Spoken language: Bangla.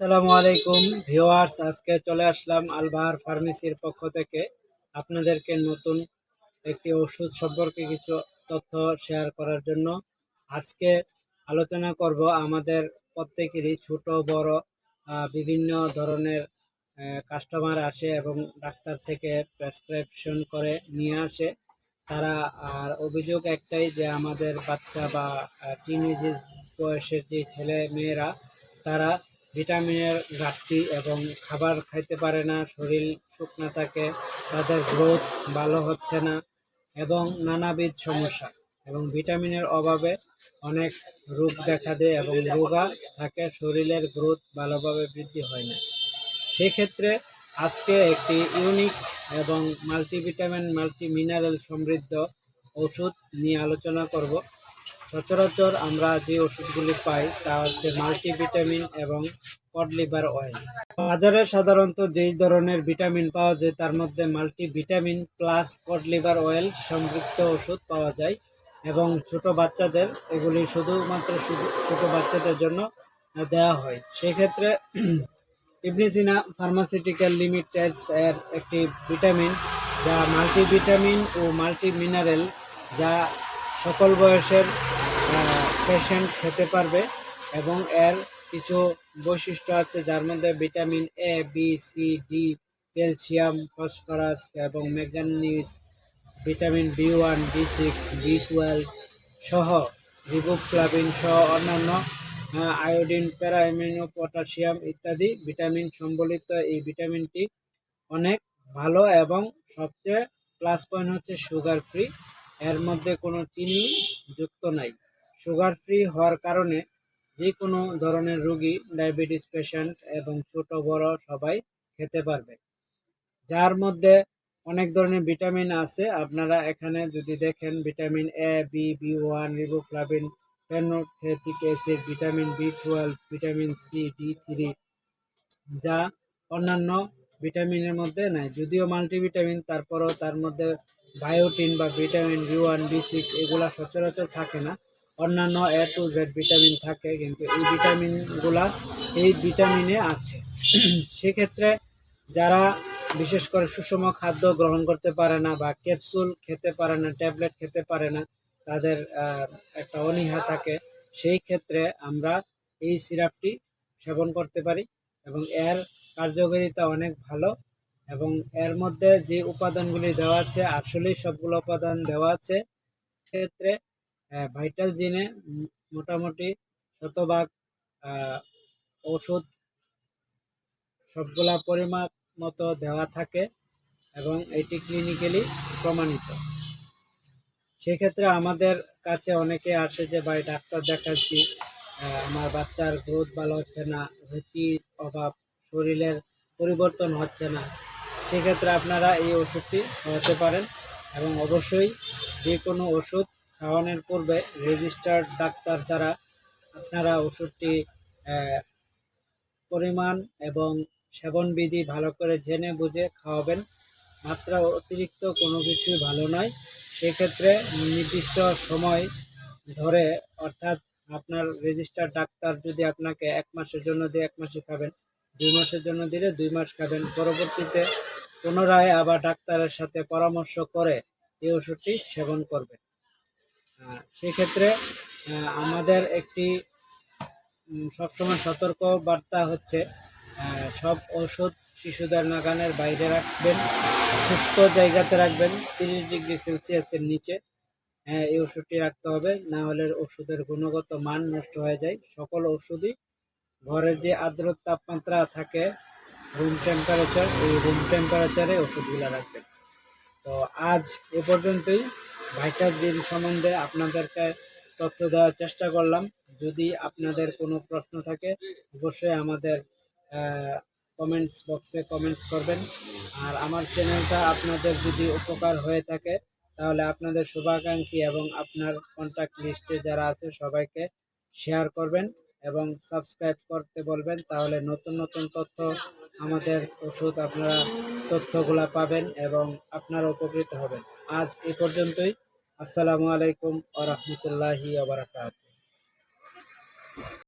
আসসালামু আলাইকুম, ভিউয়ার্স, আজকে চলে আসলাম আলবাহার ফার্মেসির পক্ষ থেকে আপনাদেরকে নতুন একটি ওষুধ সম্পর্কে কিছু তথ্য শেয়ার করার জন্য। আজকে আলোচনা করব আমাদের প্রত্যেকেরই ছোট, বড় বিভিন্ন ধরনের কাস্টমার আসে এবং ডাক্তার থেকে প্রেসক্রিপশন করে নিয়ে আসে। তারা, আর অভিযোগ একটাই যে আমাদের বাচ্চা বা টিনেজ বয়সের যে ছেলে মেয়েরা তারা ভিটামিনের ঘাটতি এবং খাবার খাইতে পারে না, শরীর শুকনো থাকে, তাদের গ্রোথ ভালো হচ্ছে না এবং নানাবিধ সমস্যা এবং ভিটামিনের অভাবে অনেক রোগ দেখা দেয় এবং রোগা থাকে, শরীরের গ্রোথ ভালোভাবে বৃদ্ধি হয় না। সেক্ষেত্রে আজকে একটি ইউনিক এবং মাল্টিভিটামিন মাল্টি মিনারেল সমৃদ্ধ ওষুধ নিয়ে আলোচনা করব। সচরাচর আমরা যে ওষুধগুলি পাই তা হচ্ছে মাল্টিভিটামিন এবং কড লিভার অয়েল। বাজারে সাধারণত যেই ধরনের ভিটামিন পাওয়া যায় তার মধ্যে multivitamin plus cod liver oil সমৃদ্ধ ওষুধ পাওয়া যায় এবং ছোট বাচ্চাদের এগুলি শুধুমাত্র শুধু ছোট বাচ্চাদের জন্য দেওয়া হয়। সেক্ষেত্রে ইবনিসিনা ফার্মাসিউটিক্যাল লিমিটেডস এর একটি ভিটামিন যা মাল্টিভিটামিন ও মাল্টি মিনারেল যা সকল বয়সের পেশেন্ট খেতে পারবে এবং এর কিছু বৈশিষ্ট্য আছে, যার মধ্যে vitamin A B C D calcium phosphorus এবং manganese vitamin B one B six B twelve সহ রিবোফ্লাভিন সহ অন্যান্য আয়োডিন প্যারামিনো পটাশিয়াম ইত্যাদি ভিটামিন সম্বলিত এই ভিটামিনটি অনেক ভালো এবং সবচেয়ে প্লাস পয়েন্ট হচ্ছে সুগার ফ্রি এর মধ্যে কোনো চিনি যুক্ত নাই। সুগার ফ্রি হওয়ার কারণে যে কোনো ধরনের রোগী ডায়াবেটিস পেশেন্ট এবং ছোট বড় সবাই খেতে পারবে। যার মধ্যে অনেক ধরনের ভিটামিন আছে, আপনারা এখানে যদি দেখেন vitamin A B B one riboflavin pantothenic acid vitamin B twelve vitamin C D three যা অন্যান্য ভিটামিনের মধ্যে নাই। যদিও মাল্টিভিটামিন তারপরও তার মধ্যে বায়োটিন বা vitamin B one B six এগুলা সচরাচর থাকে না। অন্যান্য এ টু জেড ভিটামিন থাকে, কিন্তু এই ভিটামিনগুলা এই ভিটামিনে আছে। সেক্ষেত্রে যারা বিশেষ করে সুষম খাদ্য গ্রহণ করতে পারে না বা ক্যাপসুল খেতে পারে না ট্যাবলেট খেতে পারে না, তাদের একটা অনীহা থাকে। সেই ক্ষেত্রে আমরা এই সিরাপটি সেবন করতে পারি এবং এর কার্যকারিতা অনেক ভালো এবং এর মধ্যে যে উপাদানগুলি দেওয়া আছে, আসলেই সবগুলো উপাদান দেওয়া আছে। ক্ষেত্রে ভাইটাল জিনে মোটামুটি শতভাগ ওষুধ সবগুলা পরিমাপ মতো দেওয়া থাকে এবং এটি ক্লিনিক্যালি প্রমাণিত। সেক্ষেত্রে আমাদের কাছে অনেকে আসে যে, ভাই, ডাক্তার দেখাচ্ছি আমার বাচ্চার গ্রোথ ভালো হচ্ছে না, রুচির অভাব, শরীরের পরিবর্তন হচ্ছে না। সেক্ষেত্রে আপনারা এই ওষুধটি খাওয়াতে পারেন এবং অবশ্যই যে কোনো ওষুধ খাওয়ানোর পূর্বে রেজিস্টার্ড ডাক্তার দ্বারা আপনারা ওষুধটি পরিমাণ এবং সেবনবিধি ভালো করে জেনে বুঝে খাওয়াবেন। মাত্রা অতিরিক্ত কোনো কিছুই ভালো নয়। সেক্ষেত্রে নির্দিষ্ট সময় ধরে, অর্থাৎ আপনার রেজিস্টার ডাক্তার যদি আপনাকে এক মাসের জন্য দিয়ে এক মাসে খাবেন, দুই মাসের জন্য দিলে দুই মাস খাবেন, পরবর্তীতে পুনরায় আবার ডাক্তারের সাথে পরামর্শ করে এই ওষুধটি সেবন করবেন। সেক্ষেত্রে আমাদের একটি সবসময় সতর্ক বার্তা হচ্ছে সব ওষুধ শিশুদের নাগানের বাইরে রাখবেন শুষ্ক জায়গাতে রাখবেন, তিরিশ ডিগ্রি সেলসিয়াসের নিচে হ্যাঁ এই ওষুধটি রাখতে হবে, না হলে ওষুধের গুণগত মান নষ্ট হয়ে যায়। সকল ওষুধই ঘরের যে আর্দ্র তাপমাত্রা থাকে রুম টেম্পারেচার এই রুম টেম্পারেচারে ওষুধগুলো রাখবেন। তো আজ এ পর্যন্তই। ভাইটাল দিন সম্বন্ধে আপনাদেরকে তথ্য দেওয়ার চেষ্টা করলাম, যদি আপনাদের কোনো প্রশ্ন থাকে, অবশ্যই আমাদের কমেন্টস বক্সে কমেন্টস করবেন। আর আমার চ্যানেলটা আপনাদের যদি উপকার হয়ে থাকে, তাহলে আপনাদের শুভাকাঙ্ক্ষী এবং আপনার কন্ট্যাক্ট লিস্টে যারা আছে, সবাইকে শেয়ার করবেন এবং সাবস্ক্রাইব করতে বলবেন। তাহলে নতুন নতুন তথ্য আমাদের ওষুধ আপনারা তথ্যগুলা পাবেন এবং আপনারা উপকৃত হবেন। আজ এ পর্যন্তই। আসসালামু আলাইকুম আ রহমতুল্লাহি